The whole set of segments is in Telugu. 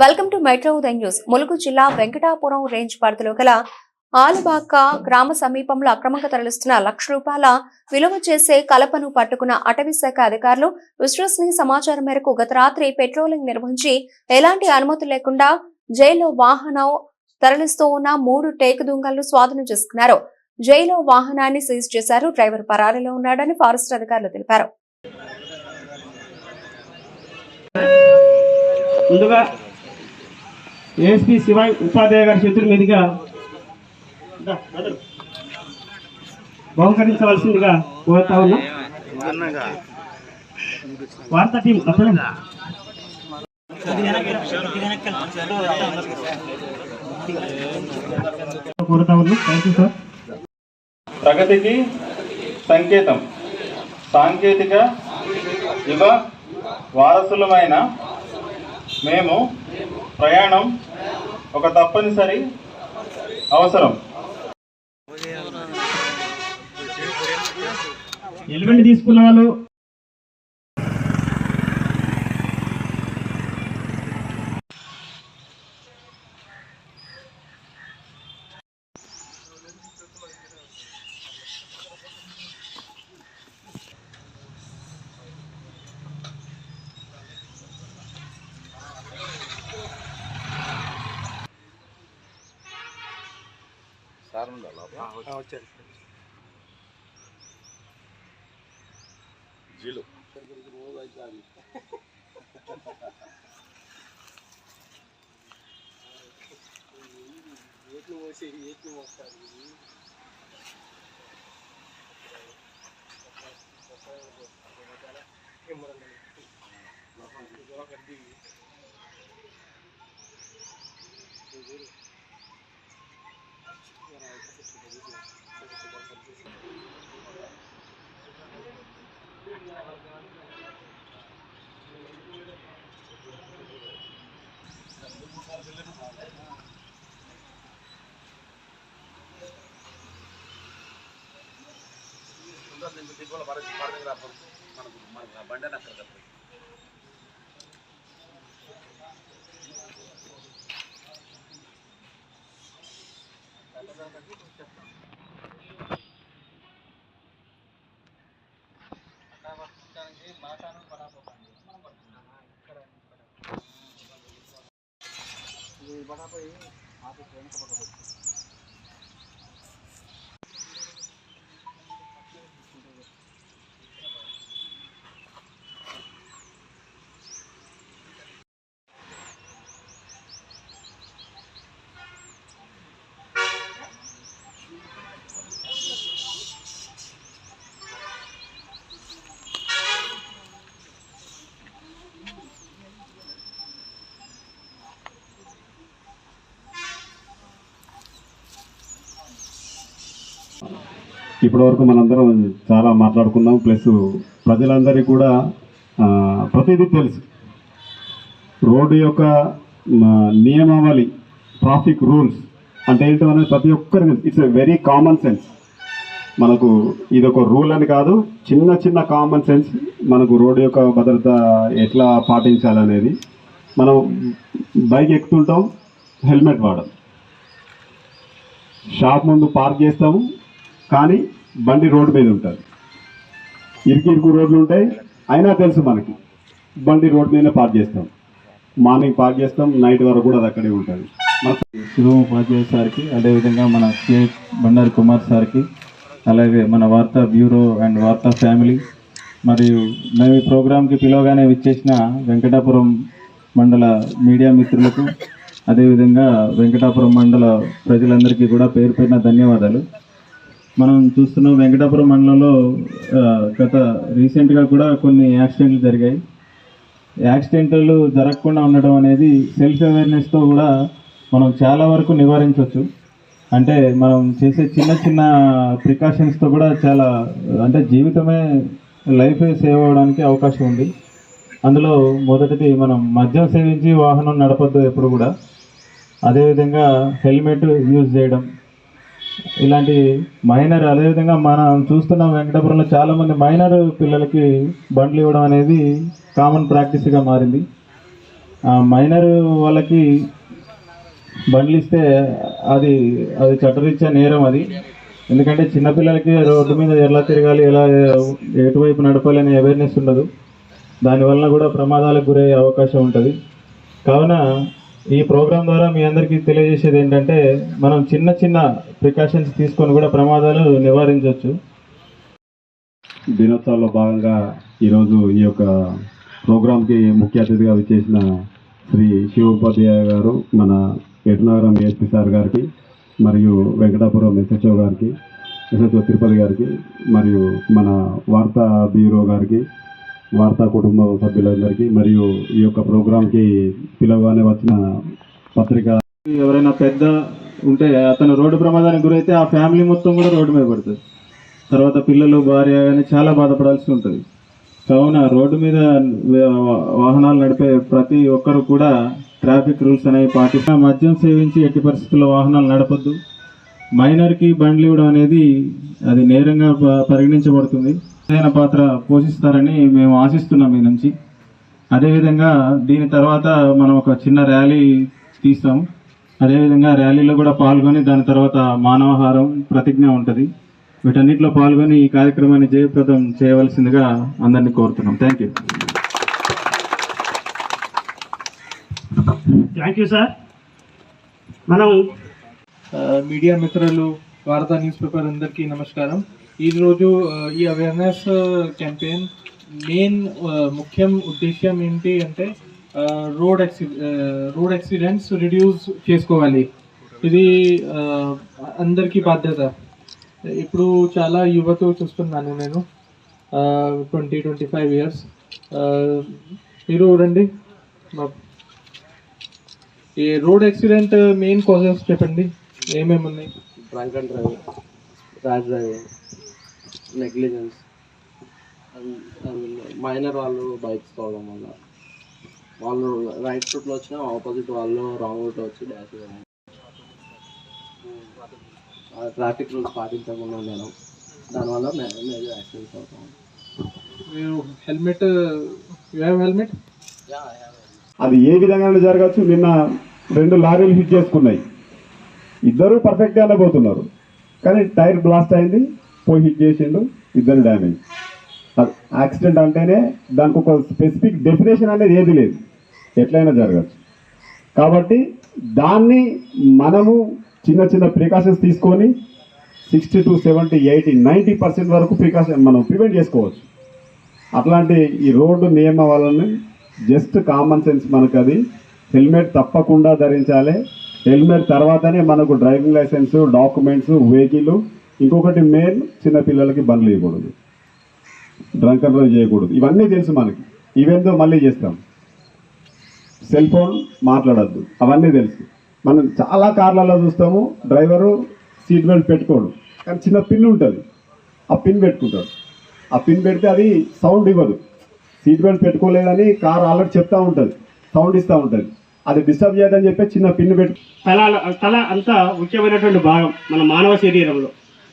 వెల్కమ్ టు మెట్రో ఉదయం న్యూస్ ములుగు జిల్లా వెంకటాపురం రేంజ్ పరిధిలో గల ఆలుబాక గ్రామ సమీపంలో అక్రమంగా తరలిస్తున్న లక్ష రూపాయల విలువ చేసే కలపను పట్టుకున్న అటవీ శాఖ అధికారులు విశ్వసనీయ సమాచారం మేరకు గత రాత్రి పెట్రోలింగ్ నిర్వహించి ఎలాంటి అనుమతి లేకుండా జైల్లో వాహనం తరలిస్తూ ఉన్న మూడు టేకు దుంగలను స్వాధీనం చేసుకున్నారు. జైల్లో వాహనాన్ని సీజ్ చేశారు. డ్రైవర్ పరారీలో ఉన్నాడని ఫారెస్ట్ అధికారులు తెలిపారు. ముందుగా ఏఎస్పి శివాయ్ ఉపాధ్యాయ గారి చేతుల మీదుగా బహుకరించవలసిందిగా కోరుతా ఉన్నా. వార్తా టీం అప్పుడు. కోరుతా ఉన్నా. థ్యాంక్ యూ సార్ ప్రగతికి సంకేతం. సాంకేతిక యుగ వారసులమైన మేము ప్రయాణం ఒక తప్పనిసరి అవసరం. ఎలిమెంట్ తీసుకున్న వాళ్ళు besar enggak apa-apa. Ojek. Jilu. Ini masih ini masih ini. Kita kita kita దీనికి దీనివల్ల వరకు వరకు రాపరు మనకు మనకు బండి అని అక్కడ తప్పదు మాటాను పడాపోకండి మనం పడుతున్నామా ఇక్కడ ఇది పడాపోయి ఆఫీస్ వెనక పడకపోతుంది ఇప్పటివరకు మనందరం చాలా మాట్లాడుకున్నాం. ప్లస్ ప్రజలందరికీ కూడా ప్రతిదీ తెలుసు. రోడ్డు యొక్క నియమావళి ట్రాఫిక్ రూల్స్ అంటే ఏంటో అనేది ప్రతి ఒక్కరికి it's a very common sense మనకు ఇది ఒక రూల్ అని కాదు చిన్న చిన్న కామన్ సెన్స్ మనకు రోడ్డు యొక్క భద్రత ఎట్లా పాటించాలనేది మనం బైక్ ఎక్కుతుంటాం హెల్మెట్ వాడం షాప్ ముందు పార్క్ చేస్తాము కానీ బండి రోడ్డు మీద ఉంటుంది. ఇరుకు ఇరుకు రోడ్లు ఉంటాయి. అయినా తెలుసు మనకి బండి రోడ్డు మీదనే పార్క్ చేస్తాం. మార్నింగ్ పార్క్ చేస్తాం నైట్ వరకు కూడా అది అక్కడే ఉంటుంది. మన శివం ఉపాధ్యాయ సార్కి అదేవిధంగా మన కే బండారు కుమార్ సార్కి అలాగే మన వార్తా బ్యూరో అండ్ వార్తా ఫ్యామిలీ మరియు మేము ఈ ప్రోగ్రాంకి పిలవగానే విచ్చేసిన వెంకటాపురం మండల మీడియా మిత్రులకు అదేవిధంగా వెంకటాపురం మండల ప్రజలందరికీ కూడా పేరు పేరున ధన్యవాదాలు. మనం చూస్తున్నాం వెంకటాపురం మండలంలో గత రీసెంట్గా కూడా కొన్ని యాక్సిడెంట్లు జరిగాయి. యాక్సిడెంట్లు జరగకుండా ఉండడం అనేది సెల్ఫ్ అవేర్నెస్తో కూడా మనం చాలా వరకు నివారించవచ్చు అంటే మనం చేసే చిన్న చిన్న ప్రికాషన్స్తో కూడా చాలా అంటే జీవితమే లైఫ్ సేవ్ అవ్వడానికి అవకాశం ఉంది. అందులో మొదటిది మనం మద్యం సేవించి వాహనం నడపద్దు ఎప్పుడు కూడా. అదేవిధంగా హెల్మెట్ యూజ్ చేయడం. ఇలాంటి మైనర్ అదేవిధంగా మనం చూస్తున్నాం వెంకటాపురంలో చాలా మంది మైనర్ పిల్లలకి బండ్లు ఇవ్వడం అనేది కామన్ ప్రాక్టీస్గా మారింది. ఆ మైనర్ వాళ్ళకి బండ్లు ఇస్తే అది అది చట్టరీత్యా నేరం అది. ఎందుకంటే చిన్నపిల్లలకి రోడ్డు మీద ఎలా తిరగాలి ఎలా ఎటువైపు నడపాలి అనే అవేర్నెస్ ఉండదు. దానివల్ల కూడా ప్రమాదాలకు గురయ్యే అవకాశం ఉంటుంది. కావున ఈ ప్రోగ్రాం ద్వారా మీ అందరికీ తెలియజేసేది ఏంటంటే మనం చిన్న చిన్న ప్రికాషన్స్ తీసుకొని కూడా ప్రమాదాలు నివారించవచ్చు. దినోత్సవంలో భాగంగా ఈరోజు ఈ యొక్క ప్రోగ్రాంకి ముఖ్య అతిథిగా విచ్చేసిన శ్రీ శివోపాధ్యాయ గారు మన ఎటునగరం ఎస్పీ సార్ గారికి మరియు వెంకటాపురం ఎస్హెచ్ఓ గారికి ఎస్హెచ్ఓ తిరుపతి గారికి మరియు మన వార్తా బ్యూరో గారికి వార్తా కుటుంబ సభ్యులందరికీ మరియు ఈ యొక్క ప్రోగ్రాంకి పిలవగానే వచ్చిన పత్రిక ఎవరైనా పెద్ద ఉంటే అతను రోడ్డు ప్రమాదానికి గురైతే ఆ ఫ్యామిలీ మొత్తం కూడా రోడ్డు మీద పడుతుంది. తర్వాత పిల్లలు భార్య కానీ చాలా బాధపడాల్సి ఉంటుంది. కావున రోడ్డు మీద వాహనాలు నడిపే ప్రతి ఒక్కరు కూడా ట్రాఫిక్ రూల్స్ అనేవి పాటిస్తా మద్యం సేవించి ఎట్టి పరిస్థితుల్లో వాహనాలు నడపొద్దు. మైనర్కి బండ్లు ఇవ్వడం అనేది అది నేరంగా ప- పరిగణించబడుతుంది. ఏదైనా పాత్ర పోషిస్తారని మేము ఆశిస్తున్నాం మీ నుంచి. అదేవిధంగా దీని తర్వాత మనం ఒక చిన్న ర్యాలీ తీస్తాం అదేవిధంగా ర్యాలీలో కూడా పాల్గొని దాని తర్వాత మానవహారం ప్రతిజ్ఞ ఉంటుంది. వీటన్నిటిలో పాల్గొని ఈ కార్యక్రమాన్ని జయప్రదం చేయవలసిందిగా అందరినీ కోరుతున్నాం. Thank you. Thank you sir. మనం మీడియా మిత్రులు వార్తా న్యూస్ పేపర్ అందరికీ నమస్కారం. ఈరోజు ఈ అవేర్నెస్ క్యాంపెయిన్ మెయిన్ ముఖ్యం ఉద్దేశం ఏంటి అంటే రోడ్ యాక్సి రోడ్ యాక్సిడెంట్స్ రిడ్యూస్ చేసుకోవాలి. ఇది అందరికీ బాధ్యత. ఇప్పుడు చాలా యువత చూస్తున్నాను నేను ట్వంటీ ట్వంటీ ఫైవ్ ఇయర్స్ మీరు రండి. ఈ రోడ్ యాక్సిడెంట్ మెయిన్ కాజెస్ చెప్పండి. ఏమేమి ఉన్నాయి drunk and driving rash driving negligence. Minor వాళ్ళు బైక్స్ తోవడం వల్ల. వాళ్ళు రైట్ రూట్లో వచ్చినా ఆపోజిట్ వాళ్ళు రాంగ్ రూట్లో వచ్చి డాష్ చేయడం. ట్రాఫిక్ రూల్స్ పాటించకుండా ఉండడం. దానివల్ల మేజర్ యాక్సిడెంట్స్ అవుతాం హెల్మెట్ హెల్మెట్ అది ఏ విధంగా జరగచ్చు? నిన్న రెండు లారీలు హిట్ చేసుకున్నాయి. ఇద్దరు పర్ఫెక్ట్గానే పోతున్నారు. కానీ టైర్ బ్లాస్ట్ అయింది. పోయి హిట్ చేసిండు ఇద్దరు డ్యామేజ్ యాక్సిడెంట్ అంటేనే దానికి ఒక స్పెసిఫిక్ డెఫినేషన్ అనేది ఏది లేదు. ఎట్లయినా జరగచ్చు. కాబట్టి దాన్ని మనము చిన్న చిన్న ప్రికాషన్స్ తీసుకొని sixty two seventy eighty ninety percent వరకు ప్రికాషన్ మనం ప్రివెంట్ చేసుకోవచ్చు. అట్లాంటి ఈ రోడ్డు నియమావళిని జస్ట్ కామన్ సెన్స్ మనకు అది హెల్మెట్ తప్పకుండా ధరించాలి. హెల్మెట్ తర్వాతనే మనకు డ్రైవింగ్ లైసెన్స్ డాక్యుమెంట్స్ వెహికల్ ఇంకొకటి మెయిన్ చిన్నపిల్లలకి బండ్లు ఇవ్వకూడదు. డ్రంక్ రోజు చేయకూడదు. ఇవన్నీ తెలుసు మనకి. ఇవేందో మళ్ళీ చేస్తాం. సెల్ ఫోన్ మాట్లాడద్దు. అవన్నీ తెలుసు. మనం చాలా కార్లలో చూస్తాము డ్రైవరు సీట్ బెల్ట్ పెట్టుకోడు. కానీ చిన్న పిన్ ఉంటుంది. ఆ పిన్ పెట్టుకుంటాడు. ఆ పిన్ పెడితే అది సౌండ్ ఇవ్వదు. సీట్ బెల్ట్ పెట్టుకోలేదని కార్ ఆల్రెడీ చెప్తా ఉంటుంది. సౌండ్ ఇస్తూ ఉంటుంది. అది డిస్టర్బ్ చేయదని చెప్పి చిన్న పిన్ పెట్టు తల తల అంత ముఖ్యమైనటువంటి భాగం మన మానవ శరీరంలో.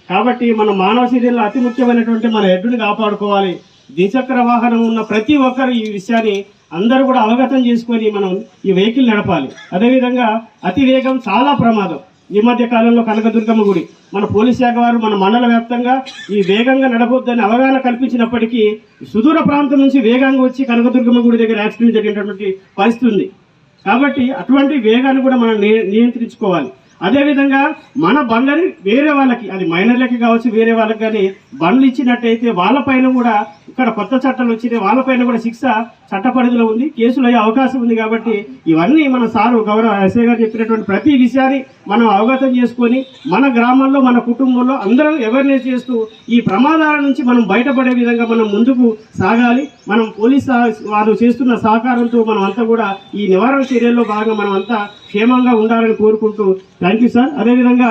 కాబట్టి మన మానవ శరీరంలో అతి ముఖ్యమైనటువంటి మన హెడ్డుని కాపాడుకోవాలి. ద్విచక్ర వాహనం ఉన్న ప్రతి ఒక్కరు ఈ విషయాన్ని అందరూ కూడా అవగతం చేసుకొని మనం ఈ వెహికల్ నడపాలి. అదేవిధంగా అతి వేగం చాలా ప్రమాదం. ఈ మధ్య కాలంలో కనకదుర్గమ్మ గుడి. మన పోలీస్ శాఖ వారు మన మండల వ్యాప్తంగా ఈ వేగంగా నడపొద్దని అవగాహన కల్పించినప్పటికీ సుదూర ప్రాంతం నుంచి వేగంగా వచ్చి కనకదుర్గమ్మ గుడి దగ్గర యాక్సిడెంట్ జరిగినటువంటి పరిస్థితి ఉంది. కాబట్టి అటువంటి వేగాన్ని కూడా మనం నియ- నియంత్రించుకోవాలి. అదేవిధంగా మన బండ్లని వేరే వాళ్ళకి అది మైనర్లకి కావచ్చు వేరే వాళ్ళకి కానీ బండ్లు ఇచ్చినట్టయితే వాళ్ళపైన కూడా ఇక్కడ కొత్త చట్టాలు వచ్చినాయి వాళ్ళపైన కూడా శిక్ష చట్ట పరిధిలో ఉంది కేసులు అయ్యే అవకాశం ఉంది కాబట్టి ఇవన్నీ మన సారు గౌరవ ఎస్ఐ గారు చెప్పినటువంటి ప్రతి విషయాన్ని మనం అవగతం చేసుకొని మన గ్రామంలో మన కుటుంబంలో అందరం అవేర్నెస్ చేస్తూ ఈ ప్రమాదాల నుంచి మనం బయటపడే విధంగా మనం ముందుకు సాగాలి. మనం పోలీస్ వారు చేస్తున్న సహకారంతో మనం అంతా కూడా ఈ నివారణ చర్యల్లో భాగంగా మనం అంతా క్షేమంగా ఉండాలని కోరుకుంటూ థ్యాంక్ యూ సార్. అదేవిధంగా